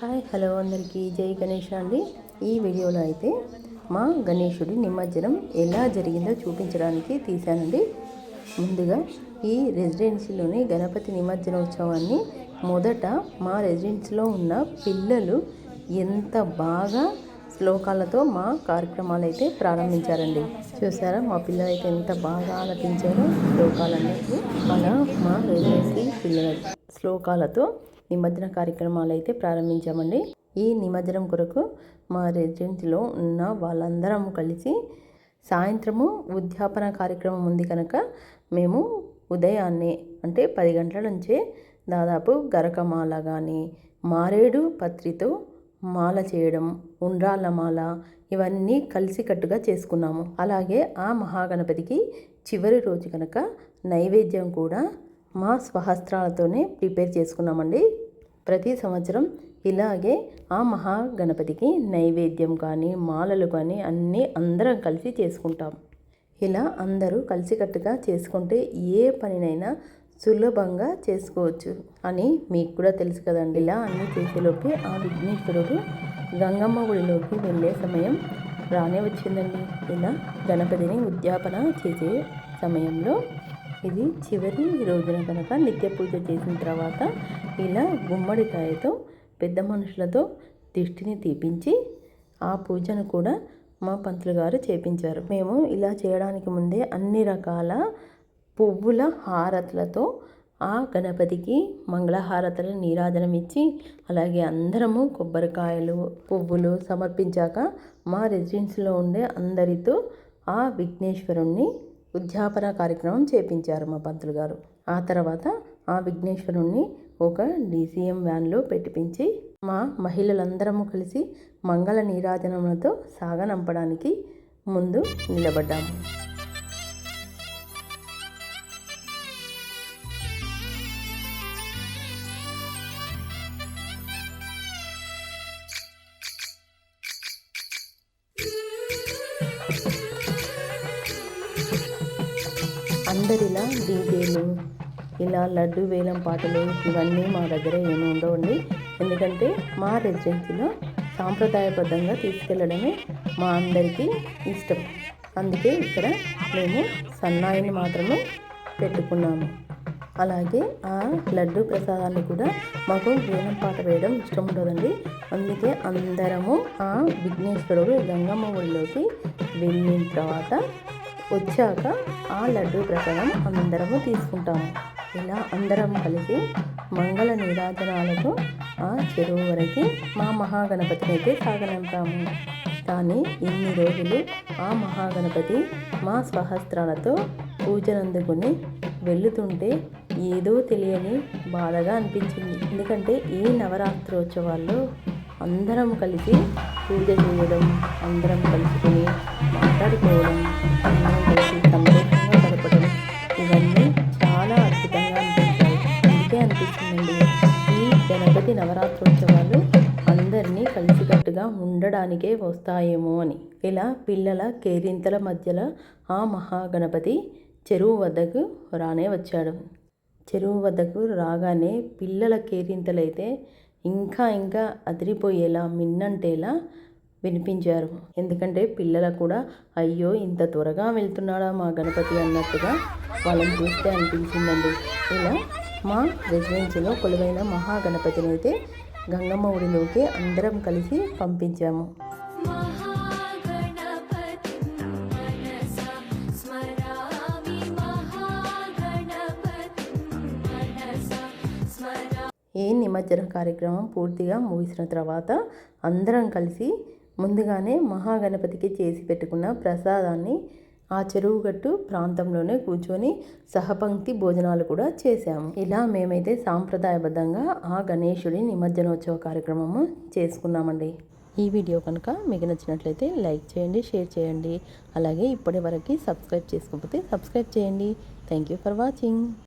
Hi hello అందరికీ జై గణేష్ అండి. ఈ వీడియోలో అయితే మా గణేషుడి నిమజ్జనం ఎలా జరిగిందో చూపించడానికి తీశానండి. ముందుగా ఈ రెసిడెన్సీలోని గణపతి నిమజ్జనోత్సవాన్ని మొదట మా రెసిడెన్సీలో ఉన్న పిల్లలు ఎంత బాగా శ్లోకాలతో మా కార్యక్రమాలు అయితే ప్రారంభించారండి. చూసారా మా పిల్లలు అయితే ఎంత బాగా ఆలపించారో శ్లోకాలన్నింటినీ మన మా రెసిడెన్సీ పిల్లల శ్లోకాలతో నిమజ్జన కార్యక్రమాలు అయితే ప్రారంభించామండి. ఈ నిమజ్జనం కొరకు మా రెసిడెన్సీలో ఉన్న వాళ్ళందరం కలిసి సాయంత్రము ఉద్యాపన కార్యక్రమం ఉంది కనుక మేము ఉదయాన్నే అంటే పది గంటల నుంచే దాదాపు గరకమాల కానీ మారేడు పత్రితో మాల చేయడం ఉండ్రాళ్ళ మాల ఇవన్నీ కలిసికట్టుగా చేసుకున్నాము. అలాగే ఆ మహాగణపతికి చివరి రోజు కనుక నైవేద్యం కూడా మా స్వహస్త్రాలతోనే ప్రిపేర్ చేసుకున్నామండి. ప్రతి సంవత్సరం ఇలాగే ఆ మహాగణపతికి నైవేద్యం కానీ మాలలు కానీ అన్నీ అందరం కలిసి చేసుకుంటాం. ఇలా అందరూ కలిసికట్టుగా చేసుకుంటే ఏ పనినైనా సులభంగా చేసుకోవచ్చు అని మీకు కూడా తెలుసు కదండి. ఇలా అన్నీ చేసేలోపే ఆ విఘ్నేశ్వరుడు గంగమ్మ గుడిలోకి వెళ్ళే సమయం రానే వచ్చిందండి. ఇలా గణపతిని ఉద్యాపన చేసే సమయంలో ఇది చివరి రోజున కనుక నిత్య పూజ చేసిన తర్వాత ఇలా గుమ్మడికాయతో పెద్ద మనుషులతో దిష్టిని తీపించి ఆ పూజను కూడా మా పంతులు గారు చేపించారు. మేము ఇలా చేయడానికి ముందే అన్ని రకాల పువ్వుల హారతులతో ఆ గణపతికి మంగళహారతులు నీరాజనం ఇచ్చి అలాగే అందరము కొబ్బరికాయలు పువ్వులు సమర్పించాక మా రెసిడెన్సీలో ఉండే అందరితో ఆ విఘ్నేశ్వరుణ్ణి ఉద్యాపన కార్యక్రమం చేపించారు మా పంతులు గారు. ఆ తర్వాత ఆ విఘ్నేశ్వరుణ్ణి ఒక డీసీఎం వ్యాన్లో పెట్టిపించి మా మహిళలందరము కలిసి మంగళ నీరాజనములతో సాగనంపడానికి ముందు నిలబడ్డాము. అందరిలా డీజేలు ఇలా లడ్డు వేలం పాటలు ఇవన్నీ మా దగ్గర ఏమి ఉండవండి. ఎందుకంటే మా రెసిడెన్సీలో సాంప్రదాయబద్ధంగా తీసుకెళ్ళడమే మా అందరికీ ఇష్టం. అందుకే ఇక్కడ మేము సన్నాయిని మాత్రమే పెట్టుకున్నాము. అలాగే ఆ లడ్డు ప్రసాదాన్ని కూడా మాకు వేలం పాట వేయడం ఇష్టం ఉండదండి. అందుకే అందరము ఆ విఘ్నేశ్వరుడు గంగమ్మ ఊళ్ళోకి వెళ్ళిన తర్వాత వచ్చాక ఆ లడ్డు ప్రసాదం అందరము తీసుకుంటాము. ఇలా అందరం కలిసి మంగళ నీరాజనాలతో ఆ చెరువు వరకు మా మహాగణపతిని అయితే సాగనంపాము. కానీ ఇన్ని రోజులు ఆ మహాగణపతి మా స్వహస్త్రాలతో పూజనందుకుని వెళుతుంటే ఏదో తెలియని బాధగా అనిపించింది. ఎందుకంటే ఈ నవరాత్రోత్సవాల్లో అందరం కలిసి పూజ చేయడం అందరం కలుసుకొని మాట్లాడుకోవడం అందరం కలిసి సంతోషంగా గడపడం ఇవన్నీ చాలా అద్భుతంగా అనిపించాయి. అందుకే అనిపిస్తుందండి ఈ గణపతి నవరాత్రోత్సవాలు అందరినీ కలిసికట్టుగా ఉండడానికే వస్తాయేమో అని. ఇలా పిల్లల కేరింతల మధ్యలో ఆ మహాగణపతి చెరువు వద్దకు రానే వచ్చాడు. చెరువు వద్దకు రాగానే పిల్లల కేరింతలైతే ఇంకా ఇంకా అదిరిపోయేలా మిన్నంటేలా వినిపించారు. ఎందుకంటే పిల్లలకు కూడా అయ్యో ఇంత త్వరగా వెళ్తున్నాడా మా గణపతి అన్నట్టుగా వాళ్ళని చూస్తే అనిపించిందండి. ఇలా మా రెసిడెన్సీలో కొలువైన మహాగణపతిని అయితే గంగమ్మ ఊరిలోకి అందరం కలిసి పంపించాము. ఈ నిమజ్జన కార్యక్రమం పూర్తిగా ముగిసిన తర్వాత అందరం కలిసి ముందుగానే మహాగణపతికి చేసి పెట్టుకున్న ప్రసాదాన్ని ఆ చెరువుగట్టు ప్రాంతంలోనే కూర్చొని సహపంక్తి భోజనాలు కూడా చేశాము. ఇలా మేమైతే సాంప్రదాయబద్ధంగా ఆ గణేశుడి నిమజ్జనోత్సవ కార్యక్రమము చేసుకున్నామండి. ఈ వీడియో కనుక మీకు నచ్చినట్లయితే లైక్ చేయండి షేర్ చేయండి. అలాగే ఇప్పటి వరకు సబ్స్క్రైబ్ చేసుకోకపోతే సబ్స్క్రైబ్ చేయండి. Thank you for watching.